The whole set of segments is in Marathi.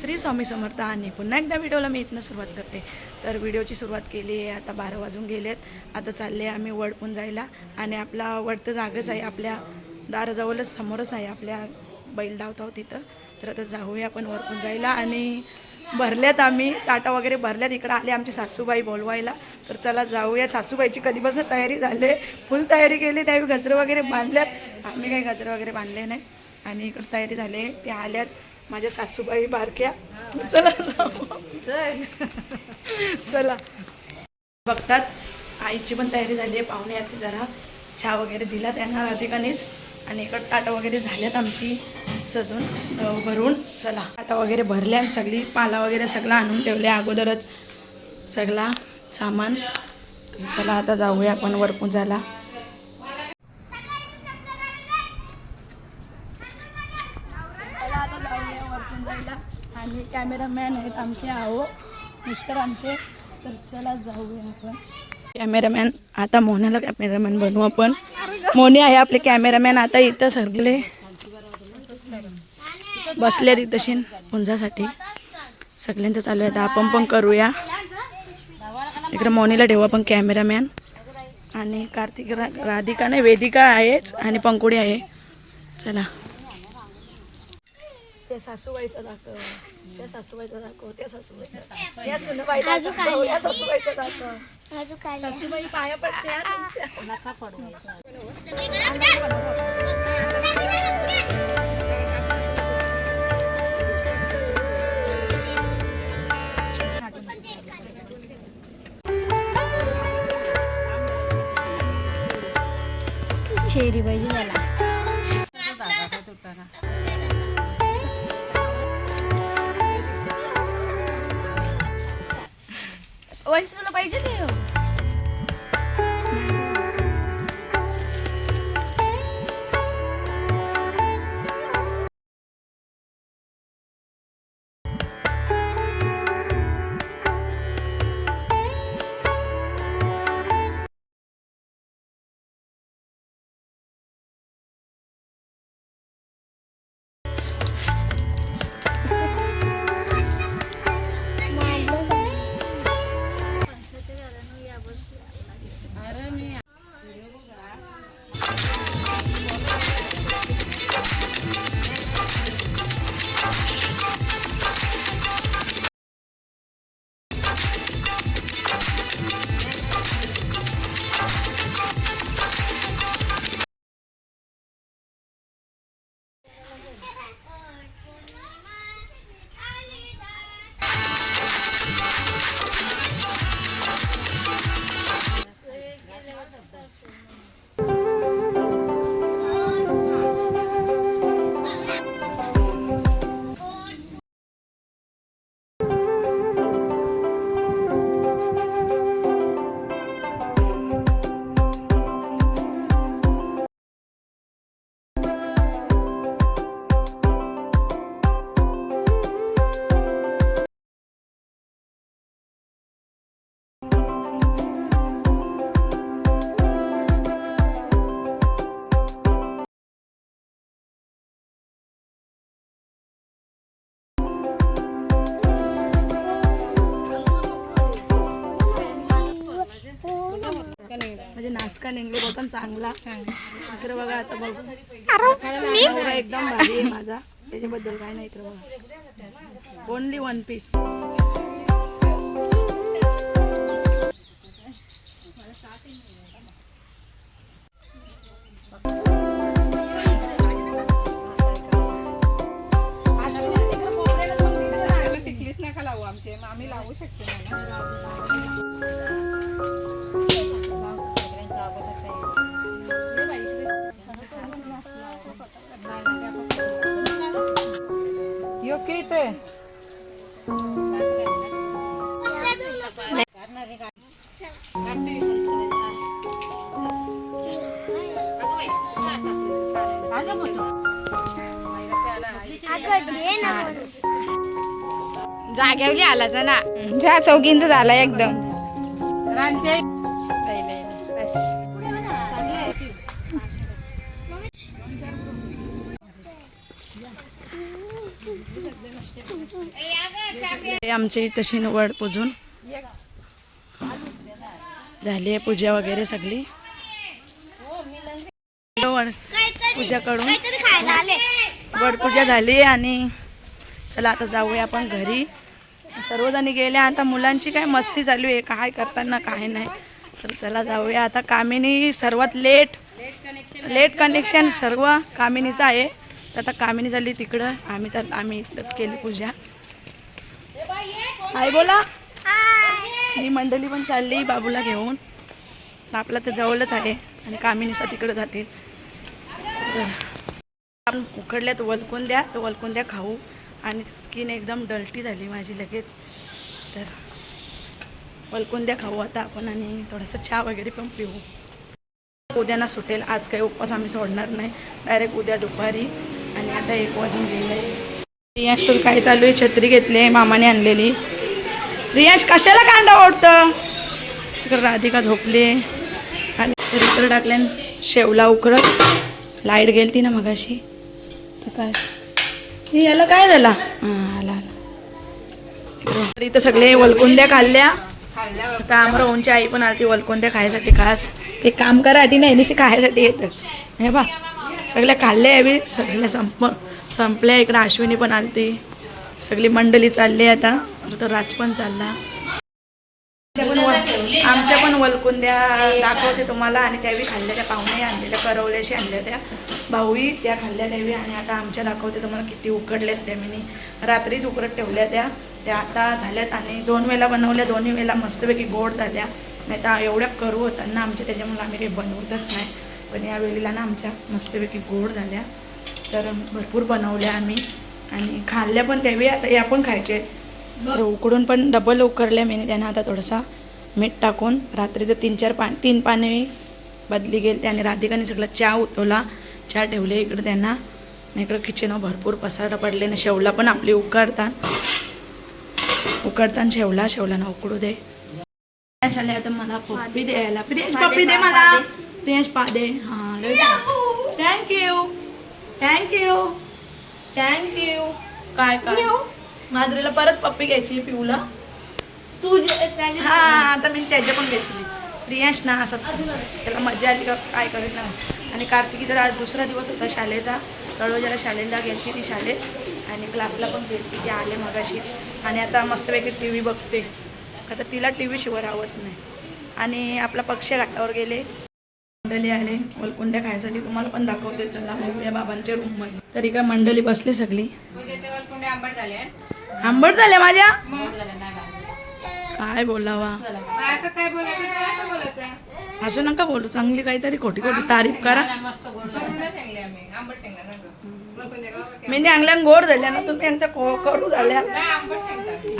श्री स्वामी समर्थ आणि पुन्हा एकदा व्हिडिओला मी इथनं सुरुवात करते. तर व्हिडिओची सुरुवात केली आहे आता बारा वाजून गेलेत. आता चालले आम्ही वडपून जायला आणि आपला वडतं जागच आहे आपल्या दाराजवळच समोरच आहे आपल्या बैल धावताव तिथं. तर आता जाऊया आपण वरपून जायला आणि भरल्यात आम्ही टाटा वगैरे भरल्यात. इकडं आले आमची सासूबाई बोलवायला. तर चला जाऊया. सासूबाईची कधीपासून तयारी झाली फुल तयारी केली त्यावेळी गजरं वगैरे बांधल्यात. आम्ही काही गजरं वगैरे बांधले नाही. आणि इकडं तयारी झाली ते आल्यात. माझ्या सासूबाई बारक्या. चला जाऊ. चला. बघतात आईची पण तयारी झाली आहे. पाहुणे याची जरा चहा वगैरे दिला त्यांना राधिकानेच. आणि इकडं ताटं वगैरे झाल्यात आमची सजून भरून. चला. ताटं वगैरे भरल्या आणि सगळी पाला वगैरे सगळं आणून ठेवले अगोदरच. सगळा सामान. चला आता जाऊया आपण वरपूजाला आता जाऊया वरपून जायला आणि कॅमेरामॅन आहेत आमचे आहो मिस्टर आमचे. तर चला जाऊया आपण. कॅमेरामॅन आता मोहनाला कॅमेरामॅन बनवू आपण. मोनी आहे आपले कॅमेरामॅन आता इथं सरले बसले तिथं पुंजासाठी सगळ्यांचं चालू आहे आता आपण पण करूया. इकडे मोनीला ठेवू आपण कॅमेरामॅन. आणि कार्तिक रा राधिका नाही वेदिका आहेच आणि पंकुडी आहे. चला. त्या सासूबाईचा दाखव. त्या सासूबाईचा दाखव. त्या सासूबाईचा या सुनबाईचा दाखव. या सासूबाईचा दाखव. सासूबाई पाया पडते वैसे तुला पाहिजे ते नाचका निघले होता चांगला. इकडे बघा आता बघ. एकदम भारी आहे माझा. त्याच्याबद्दल काय नाही इकडे बघा. ओनली वन पीस टिकलीच नका लावू आमचे आम्ही लावू शकतो इथे. जाग्यावली आलाच ना जा चौकींच झाला एकदम. रांचे. आमची तशी वड पूजून झाली आहे पूजा वगैरे सगळी. वड पूजा करून वड पूजा झाली आणि चला आता जाऊया आपण घरी. सर्वजणी गेल्या आता मुलांची काय मस्ती चालू आहे काय करताना काय नाही. तर चला जाऊया. आता कामिनी सर्वात लेट लेट कनेक्शन सर्व कामिनीचं आहे. तर आता कामिनी झाली तिकडं. आम्ही चाल आम्ही इथंच केली पूजा. हाय बोला. ही मंडळी पण चालली बाबूला घेऊन. तर आपला तर जवळच आहे आणि कामिनीचा तिकडं जातील आपण उकडल्यात वलकून द्या तर वलकून द्या खाऊ. आणि स्किन एकदम डलटी झाली माझी लगेच. तर वलकून द्या खाऊ आता आपण आणि थोडंसं चहा वगैरे पण पिऊ. उद्याना सुटेल. आज काही उपवास आम्ही सोडणार नाही. डायरेक्ट उद्या दुपारी आणि आता एक वाजून गेले रियाज तर काय चालू आहे? छत्री घेतली आहे मामाने आणलेली. रियाज कशाला कांदा ओढतं? तिकडे राधिका झोपली आणि इकडे टाकल्यान शेवला उकरत लाइट गेलती ना मगाशी. तर काय? हे याला काय झाला? हां आला आला. इथं सगळे वलकुंद्या खाल्ल्या. आता आमरा ओंची आई पण आलती वलकोंद्या खायसाठी खास. ते काम करासाठी नाही निशी खायसाठी येतं. हे बा सगळ्या खाल्ल्या बी. सगळ्या संप संपल्या. इकडं अश्विनी पण आलती. सगळी मंडळी चालली आता. तर राज पण चालला. आमच्या पण वलकून द्या वलकुंद्या दाखवते तुम्हाला. आणि त्यावेळी खाल्ल्या त्या पाहुणे आणलेल्या करवल्याशी आणल्या त्या. भाऊही त्या खाल्ल्या त्यावेळी आणि आता आमच्या दाखवते तुम्हाला किती उकडल्यात त्या मी रात्रीच उकडत ठेवल्या त्या. त्या आता झाल्यात आणि दोन वेळेला बनवल्या. दोन्ही वेळेला मस्तपैकी गोड झाल्या. नाही तर एवढ्या करू होताना आमच्या त्याच्यामुळे आम्ही काही बनवतच नाही. पण या वेळेला ना आमच्या मस्तपैकी गोड झाल्या. तर भरपूर बनवल्या आम्ही. आणि खाल्ल्या पण त्यावेळी आता या पण खायचे तर उकडून पण डबल उकरल्या मी त्यांना आता थोडासा मीठ टाकून. रात्री तर तीन चार पा तीन पाणी बदली गेली आणि राधिकाने सगळं चहा उतवला. चहा ठेवले इकडे त्यांना. इकडं किचनवर भरपूर पसारा पडले ना शेवला पण आपली उकडतात. उकडताना शेवला शेवला ना उकडू दे. आता मला पप्पी द्यायला. प्रियश पप्पी दे मला. प्रियश पा दे हां थँक्यू थँक्यू थँक्यू काय काय माद्रीला परत पप्पी घ्यायची पिऊला. तू हा आता मी त्याच्या पण घेतली. प्रियांश ना असंच त्याला मजा आली का काय करेल ना आणि कार्तिकी तर आज दुसरा दिवस होता शाळेचा. तळोजाला शाळेला गेलती ती शाळेत. आणि क्लासला पण गेलती ती आले मगाशी. आणि आता मस्तपैकी टी व्ही बघते. आता तिला टी व्ही शिवाय राहत नाही. आणि आपला पक्ष घाटावर गेले. मंडळी आले वलकुंड्या खायसाठी तुम्हाला पण दाखवते. चला बघूया बाबांच्या रूममध्ये तर इकडे मंडळी बसली सगळी? आंबट झाले आंबट झाल्या माझ्या? काय बोलावा? असं नका बोलू चांगली काहीतरी खोटी खोटी तारीफ करा? मी अंगल्यान गोड झाल्या ना तुम्ही को- करू झाल्या.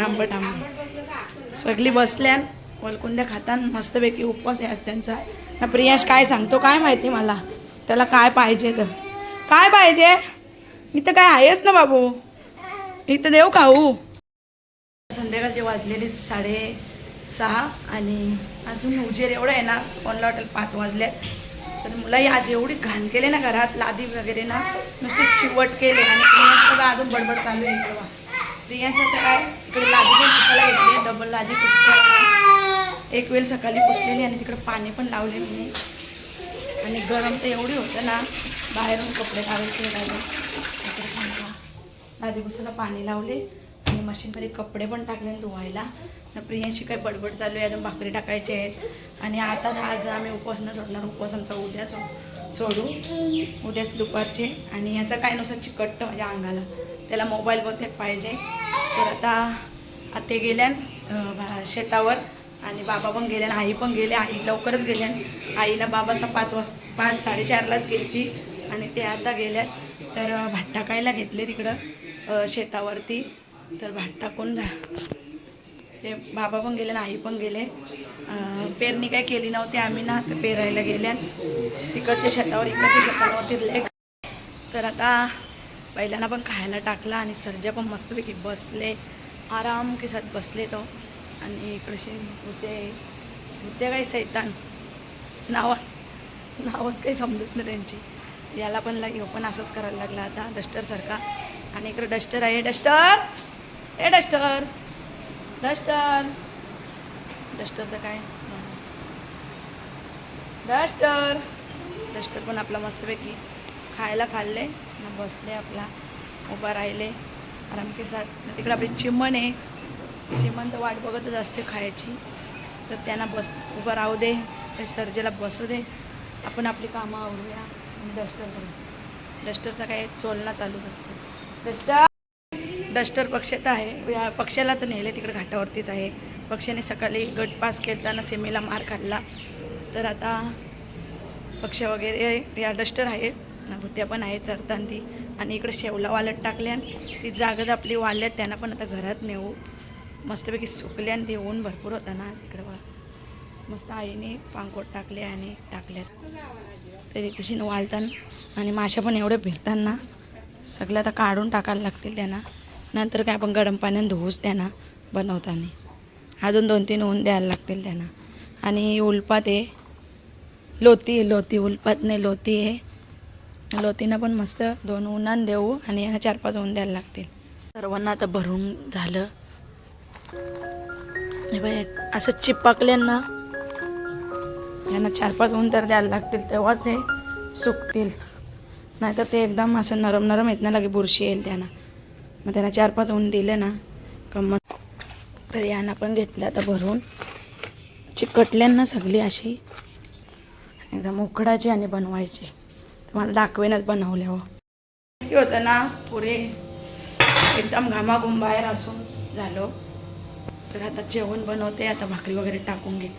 आंबट आंबट सगळी बसल्यान वलकुंद्या खातान मस्तपैकी उपवास आहे आज त्यांचा. ना प्रियांश काय सांगतो काय माहिती मला? त्याला काय पाहिजे तर. काय पाहिजे? इथं काय आहेच ना बाबू? इथं देऊ खाऊ संध्याकाळचे वाजलेले साडे सहा आणि अजून उजेर एवढं आहे ना कोणला हॉटेल पाच वाजले. तर मुलाही आज एवढी घाण केले ना घरात लादी वगैरे ना नुसते चिवट केले. आणि प्रियांश अजून बडबड चालू आहे. इकडं काय? इकडे लादी पण पुसायला घेतली डबल लादी पुसते एक वेळ सकाळी पुसलेली आणि तिकडं पाणी पण लावले मी आणि गरम तर एवढी होतं ना बाहेरून कपडे काढायचे राहिले इकडे थांबा. पाणी लावले आणि मशीनमध्ये कपडे पण टाकले धुवायला. न प्रियांशी काही बडबड चालू आहे अजून भाकरी टाकायचे आहेत. आणि आता आज आम्ही उपवास न सोडणार उपवास आमचा उद्या सो सोडू. उद्याच दुपारचे. आणि याचा काय नुसतं चिकटतं माझ्या अंगाला. त्याला मोबाईल बहुतेक पाहिजे. तर आता आते ते भा- शेतावर आणि बाबा पण गेले आणि आई पण गेले. आई लवकरच गेल्या आईला बाबाचा पाच वाजता पाच साडेचारलाच गेली आणि ते आता गेल्यात. तर भात टाकायला घेतले तिकडं शेतावरती. तर भात टाकून जा ते बाबा पण गेले आणि आई पण गेले. पेरणी काय केली नव्हती. आम्ही ना तर पेरायला गेल्या तिकडच्या शेतावर इकडच्या शेतावरती लेक तर आता पहिल्यांदा पण खायला टाकला आणि सर्जा पण मस्तपैकी बसले. आराम केसात बसले तो. आणि इकडचे होते होते काही सैतान. नावा नावच काही समजत नाही त्यांची. याला पण लाग ह्यो पण असंच करायला लागला आता डस्टरसारखा आणि इकडे डस्टर आहे. डस्टर! ए डस्टर! डस्टर! डस्टरचं काय? डस्टर! डस्टर पण आपला मस्तपैकी खायला खाल्ले. बसले आपला. उभा राहिले. आराम के साथ तिकडे आपली चिमण आहे. तर वाट बघतच असते खायची. तर त्यांना बस उभं राहू दे त्या सर्जेला बसू दे. आपण आपली कामं आवरूया आणि डस्टर करू. डस्टरचा काय चोलना चालूच असते डस्टर? डस्टर पक्षात आहे. या पक्षाला तर नेले तिकडे घाटावरतीच आहे. पक्षाने सकाळी गट पास केलताना सेमीला मार खाल्ला. तर आता पक्ष वगैरे या डस्टर आहेत. भुत्या पण आहेत चरताना ती आणि इकडे शेवला वालत टाकल्या. ती जागत आपली वाल्यात. त्यांना पण आता घरात नेऊ. मस्तपैकी सुकले आणि ते ऊन भरपूर होता ना तिकडं बघा. मस्त आईने पांकोट टाकले आणि टाकल्यात तरी कशी वाळताना आणि माशा पण एवढे फिरताना सगळं आता काढून टाकायला लागतील त्यांना. नंतर काय आपण गरम पाण्याने धुवूच त्यांना बनवताना. अजून दोन तीन ऊन द्यायला लागतील त्यांना. आणि उलपात आहे. लोती आहे लोती उलपात नाही लोती आहे. लोतीनं पण मस्त दोन उन्हान देऊ आणि यांना चार पाच ऊन द्यायला लागतील. सर्वांना आता भरून झालं. असं चिपकल्यांना यांना चार पाच ऊन तर द्यायला लागतील तेव्हाच ते सुकतील. नाहीतर ते एकदम असं नरम नरम येत ना लगे बुरशी येईल त्यांना. मग त्यांना चार पाच ऊन दिले ना गंमत तर यांना पण घेतलं आता भरून. चिकटल्यांना सगळी अशी एकदम उकडायची आणि बनवायची. तुम्हाला दाखवेनच बनवल्या हो. होतं ना पुरे एकदम घामाघुंबाहेर असून झालो. तर आता जेवण बनवते आता भाकरी वगैरे टाकून घेते.